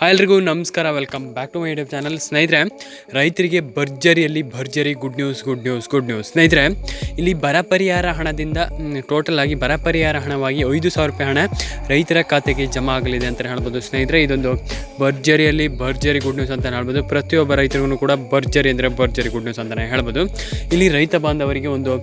Hi ಎಲ್ರಿಗೂ ನಮಸ್ಕಾರ welcome back to my YouTube channel ಸ್ನೇಹಿತರೆ, ರೈತರಿಗೆ ಭರ್ಜರಿಯಲ್ಲಿ ಭರ್ಜರಿ good news good news good news ಸ್ನೇಹಿತರೆ, ಇಲ್ಲಿ ಬರ ಪರಿಹಾರ ಹಣದಿಂದ ಟೋಟಲ್ ಆಗಿ ಬರ ಪರಿಹಾರ ಹಣವಾಗಿ ಐದು ಸಾವಿರ ರೂಪಾಯಿ ಹಣ ರೈತರ ಖಾತೆಗೆ ಜಮಾ ಆಗಲಿದೆ ಅಂತ ಹೇಳ್ಬೋದು. ಸ್ನೇಹಿತರೆ, ಇದೊಂದು ಭರ್ಜರಿಯಲ್ಲಿ ಭರ್ಜರಿ ಗುಡ್ ನ್ಯೂಸ್ ಅಂತ ಹೇಳ್ಬೋದು. ಪ್ರತಿಯೊಬ್ಬ ರೈತರಿಗೂ ಕೂಡ ಭರ್ಜರಿ ಅಂದರೆ ಭರ್ಜರಿ ಗುಡ್ ನ್ಯೂಸ್ ಅಂತಲೇ ಹೇಳ್ಬೋದು. ಇಲ್ಲಿ ರೈತ ಬಾಂಧವರಿಗೆ ಒಂದು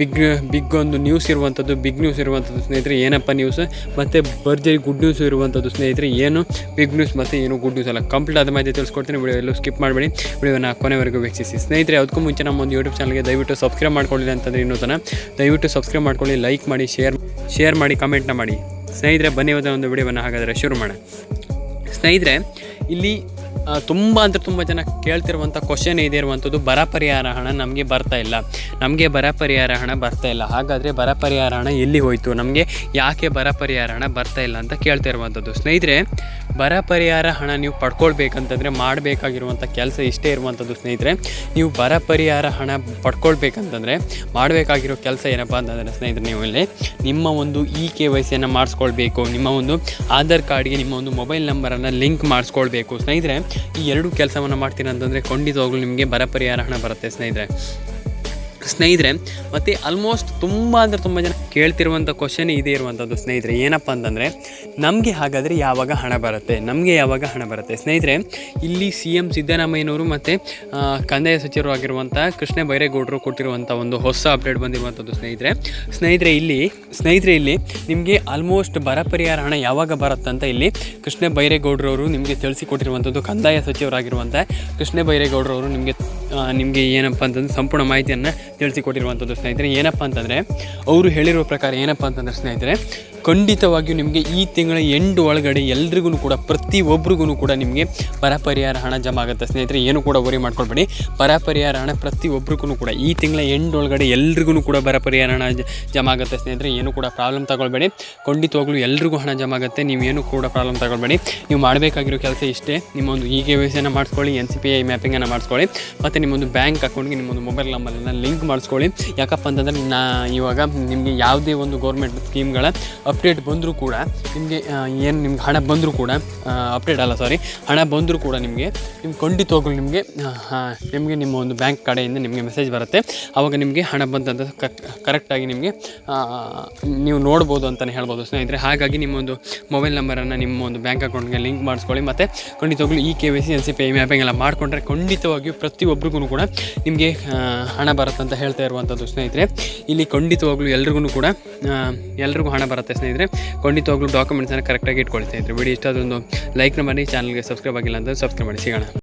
ಬಿಗ್ ಬಿಗ್ ಒಂದು ನ್ಯೂಸ್ ಇರುವಂಥದ್ದು ಬಿಗ್ ನ್ಯೂಸ್ ಇರುವಂಥದ್ದು ಸ್ನೇಹಿತರೆ, ಏನಪ್ಪ ನ್ಯೂಸ್ ಮತ್ತು ಭರ್ಜರಿ ಗುಡ್ ನ್ಯೂಸ್ ಇರುವಂಥದ್ದು ಸ್ನೇಹಿತರೆ, ಏನು? ಬಿಗ್ ನ್ಯೂಸ್ ಮತ್ತು ಏನು ಗುಡ್ ಸಲ ಕಂಪ್ಲೀಟ್ ಅದ ಮಾಹಿತಿ ತಿಳಿಸ್ಕೊಡ್ತೀನಿ. ವಿಡಿಯೋ ಎಲ್ಲೂ ಸ್ಕಿಪ್ ಮಾಡಬೇಡಿ. ವಿಡಿಯೋನ ಕೊನೆವರೆಗೂ ವೀಕ್ಷಿಸಿ. ಸ್ನೇಹಿತರೆ ಅದಕ್ಕೂ ಮುಂಚೆ ನಮ್ಮ ಒಂದು ಯೂಟ್ಯೂಬ್ ಚಾನಲ್ಗೆ ದಯವಿಟ್ಟು ಸಬ್ಸ್ಕ್ರೈಬ್ ಮಾಡ್ಕೊಳ್ಳಿ ಅಂತಂದ್ರೆ ಇನ್ನೂ ತನ ದಯವಿಟ್ಟು ಸಬ್ಸ್ಕ್ರೈಬ್ ಮಾಡ್ಕೊಳ್ಳಿ ಲೈಕ್ ಮಾಡಿ ಶೇರ್ ಶೇರ್ ಮಾಡಿ ಕಮೆಂಟ್ನ ಮಾಡಿ. ಸ್ನೇಹಿತರೆ, ಬನ್ನಿ ಒಂದು ವಿಡಿಯೋವನ್ನು ಹಾಗಾದರೆ ಶುರು ಮಾಡೋಣ. ಸ್ನೇಹಿತರೆ, ಇಲ್ಲಿ ತುಂಬ ಅಂದರೆ ತುಂಬ ಜನ ಕೇಳ್ತಿರುವಂಥ ಕ್ವಶನ್ ಇದೆ ಇರುವಂಥದ್ದು ಬರ ಪರಿಹಾರ ಹಣ ನಮಗೆ ಬರ್ತಾ ಇಲ್ಲ. ನಮಗೆ ಬರ ಪರಿಹಾರ ಹಣ ಬರ್ತಾ ಇಲ್ಲ. ಹಾಗಾದರೆ ಬರ ಪರಿಹಾರ ಹಣ ಎಲ್ಲಿ ಹೋಯಿತು? ನಮಗೆ ಯಾಕೆ ಬರ ಪರಿಹಾರ ಹಣ ಬರ್ತಾ ಇಲ್ಲ ಅಂತ ಕೇಳ್ತಿರುವಂಥದ್ದು ಸ್ನೇಹಿತರೆ, ಬರ ಪರಿಹಾರ ಹಣ ನೀವು ಪಡ್ಕೊಳ್ಬೇಕಂತಂದರೆ ಮಾಡಬೇಕಾಗಿರುವಂಥ ಕೆಲಸ ಇಷ್ಟೇ ಇರುವಂಥದ್ದು ಸ್ನೇಹಿತರೆ. ನೀವು ಬರ ಪರಿಹಾರ ಹಣ ಪಡ್ಕೊಳ್ಬೇಕಂತಂದರೆ ಮಾಡಬೇಕಾಗಿರೋ ಕೆಲಸ ಏನಪ್ಪ ಅಂತಂದರೆ ಸ್ನೇಹಿತರೆ ನೀವು ಇಲ್ಲಿ ನಿಮ್ಮ ಒಂದು ಇ ಕೆ ವೈ ಸಿಯನ್ನು ಮಾಡಿಸ್ಕೊಳ್ಬೇಕು. ನಿಮ್ಮ ಒಂದು ಆಧಾರ್ ಕಾರ್ಡ್ಗೆ ನಿಮ್ಮ ಒಂದು ಮೊಬೈಲ್ ನಂಬರನ್ನು ಲಿಂಕ್ ಮಾಡಿಸ್ಕೊಳ್ಬೇಕು. ಸ್ನೇಹಿತರೆ ಈ ಎರಡು ಕೆಲಸವನ್ನು ಮಾಡ್ತೀನಿ ಅಂತಂದರೆ ಖಂಡಿತವಾಗ್ಲೂ ನಿಮಗೆ ಬರ ಪರಿಹಾರ ಹಣ ಬರುತ್ತೆ ಸ್ನೇಹಿತರೆ. ಸ್ನೇಹಿತರೆ, ಮತ್ತು ಆಲ್ಮೋಸ್ಟ್ ತುಂಬ ಅಂದರೆ ತುಂಬ ಜನ ಕೇಳ್ತಿರುವಂಥ ಕ್ವಶನ್ ಇದೇ ಇರುವಂಥದ್ದು ಸ್ನೇಹಿತರೆ. ಏನಪ್ಪ ಅಂತಂದರೆ, ನಮಗೆ ಹಾಗಾದರೆ ಯಾವಾಗ ಹಣ ಬರುತ್ತೆ? ನಮಗೆ ಯಾವಾಗ ಹಣ ಬರುತ್ತೆ? ಸ್ನೇಹಿತರೆ, ಇಲ್ಲಿ ಸಿ ಎಂ ಸಿದ್ದರಾಮಯ್ಯನವರು ಮತ್ತು ಕಂದಾಯ ಸಚಿವರು ಆಗಿರುವಂಥ ಕೃಷ್ಣ ಬೈರೇಗೌಡರು ಕೊಟ್ಟಿರುವಂಥ ಒಂದು ಹೊಸ ಅಪ್ಡೇಟ್ ಬಂದಿರುವಂಥದ್ದು ಸ್ನೇಹಿತರೆ. ಸ್ನೇಹಿತರೆ, ಇಲ್ಲಿ ಸ್ನೇಹಿತರೆ, ಇಲ್ಲಿ ನಿಮಗೆ ಆಲ್ಮೋಸ್ಟ್ ಬರ ಪರಿಹಾರ ಹಣ ಯಾವಾಗ ಬರುತ್ತೆ ಅಂತ ಇಲ್ಲಿ ಕೃಷ್ಣ ಬೈರೇಗೌಡರವರು ನಿಮಗೆ ತಿಳಿಸಿಕೊಟ್ಟಿರುವಂಥದ್ದು ಕಂದಾಯ ಸಚಿವರಾಗಿರುವಂಥ ಕೃಷ್ಣ ಬೈರೇಗೌಡರವರು ನಿಮಗೆ ನಿಮಗೆ ಏನಪ್ಪ ಅಂತಂದ್ರೆ ಸಂಪೂರ್ಣ ಮಾಹಿತಿಯನ್ನು ತಿಳಿಸಿಕೊಟ್ಟಿರುವಂಥದ್ದು ಸ್ನೇಹಿತರೆ. ಏನಪ್ಪ ಅಂತಂದರೆ, ಅವರು ಹೇಳಿರುವ ಪ್ರಕಾರ ಏನಪ್ಪ ಅಂತಂದರೆ ಸ್ನೇಹಿತರೆ ಖಂಡಿತವಾಗಿಯೂ ನಿಮಗೆ ಈ ತಿಂಗಳ ಎಂಡ್ ಒಳಗಡೆ ಎಲ್ರಿಗೂ ಕೂಡ, ಪ್ರತಿ ಒಬ್ರಿಗೂ ಕೂಡ ನಿಮಗೆ ಬರ ಪರಿಹಾರ ಹಣ ಜಮಾ ಆಗುತ್ತೆ. ಸ್ನೇಹಿತರೆ, ಏನು ಕೂಡ ವರಿ ಮಾಡ್ಕೊಳ್ಬೇಡಿ. ಬರ ಪರಿಹಾರ ಹಣ ಒಬ್ರಿಗೂ ಕೂಡ, ಈ ತಿಂಗಳ ಎಂಡ್ ಒಳಗಡೆ ಎಲ್ರಿಗೂ ಕೂಡ ಬರ ಪರಿಹಾರ ಹಣ ಜಮಾ ಆಗುತ್ತೆ. ಸ್ನೇಹಿತರೆ, ಏನು ಕೂಡ ಪ್ರಾಬ್ಲಮ್ ತಗೊಳ್ಬೇಡಿ. ಖಂಡಿತವಾಗ್ಲೂ ಎಲ್ರಿಗೂ ಹಣ ಜಮಾ ಆಗುತ್ತೆ. ನೀವೇನು ಕೂಡ ಪ್ರಾಬ್ಲಮ್ ತಗೊಳ್ಬೇಡಿ. ನೀವು ಮಾಡಬೇಕಾಗಿರೋ ಕೆಲಸ ಇಷ್ಟೇ. ನಿಮ್ಮೊಂದು ಈ ಕೆ ವ್ಯವಸ್ಥೆಯನ್ನು ಮಾಡಿಸ್ಕೊಳ್ಳಿ ಎನ್ ಸಿ ಪಿ ಐ ಮ್ಯಾಪಿಂಗನ್ನು ಮಾಡಿಸ್ಕೊಳ್ಳಿ, ಮತ್ತು ನಿಮ್ಮೊಂದು ಬ್ಯಾಂಕ್ ಅಕೌಂಟ್ಗೆ ನಿಮ್ಮೊಂದು ಮೊಬೈಲ್ ನಂಬರನ್ನು ಲಿಂಕ್ ಮಾಡಿಸ್ಕೊಳ್ಳಿ. ಯಾಕಪ್ಪ ಅಂತಂದರೆ, ನಾ ಇವಾಗ ನಿಮಗೆ ಯಾವುದೇ ಒಂದು ಗೌರ್ಮೆಂಟ್ ಸ್ಕೀಮ್ಗಳ ಅಪ್ಡೇಟ್ ಬಂದರೂ ಕೂಡ ನಿಮಗೆ ಏನು ನಿಮ್ಗೆ ಹಣ ಬಂದರೂ ಕೂಡ ಅಪ್ಡೇಟ್ ಅಲ್ಲ ಸಾರಿ ಹಣ ಬಂದರೂ ಕೂಡ ನಿಮಗೆ ನಿಮ್ಗೆ ಖಂಡಿತವಾಗ್ಲೂ ನಿಮಗೆ ನಿಮಗೆ ನಿಮ್ಮ ಒಂದು ಬ್ಯಾಂಕ್ ಕಡೆಯಿಂದ ನಿಮಗೆ ಮೆಸೇಜ್ ಬರುತ್ತೆ. ಆವಾಗ ನಿಮಗೆ ಹಣ ಬಂದಂತ ಕರೆಕ್ಟಾಗಿ ನಿಮಗೆ ನೀವು ನೋಡ್ಬೋದು ಅಂತಲೇ ಹೇಳ್ಬೋದು ಸ್ನೇಹಿತರೆ. ಹಾಗಾಗಿ ನಿಮ್ಮೊಂದು ಮೊಬೈಲ್ ನಂಬರನ್ನು ನಿಮ್ಮ ಒಂದು ಬ್ಯಾಂಕ್ ಅಕೌಂಟ್ಗೆ ಲಿಂಕ್ ಮಾಡಿಸ್ಕೊಳ್ಳಿ. ಮತ್ತು ಖಂಡಿತವಾಗ್ಲೂ ಈ K Y C N C P mapping ಎಲ್ಲ ಮಾಡಿಕೊಂಡ್ರೆ ಖಂಡಿತವಾಗಿಯೂ ಪ್ರತಿಯೊಬ್ಬರಿಗೂ ಕೂಡ ನಿಮಗೆ ಹಣ ಬರುತ್ತೆ ಅಂತ ಹೇಳ್ತಾ ಇರುವಂಥದ್ದು ಸ್ನೇಹಿತರೆ. ಇಲ್ಲಿ ಖಂಡಿತವಾಗ್ಲೂ ಎಲ್ರಿಗೂ ಕೂಡ ಎಲ್ರಿಗೂ ಹಣ ಬರುತ್ತೆ ಸ್ನೇಹಿತರೆ ಖಂಡಿತವಾಗ್ಲೂ ಡಾಕ್ಯುಮೆಂಟ್ಸನ್ನು ಕರೆಕ್ಟಾಗಿ ಇಟ್ಕೊಳ್ತಾ ಸ್ನೇಹಿತರೆ ವಿಡಿಯೋ ಇಷ್ಟ ಅದೊಂದು ಲೈಕ್ನ ಮಾಡಿ ಚಾನಲ್ಗೆ ಸಬ್ಸ್ಕ್ರೈಬ್ ಆಗಿಲ್ಲ ಅಂದರೆ ಸಬ್ಸ್ಕ್ರೈಬ್ ಮಾಡಿ. ಸಿಗೋಣ.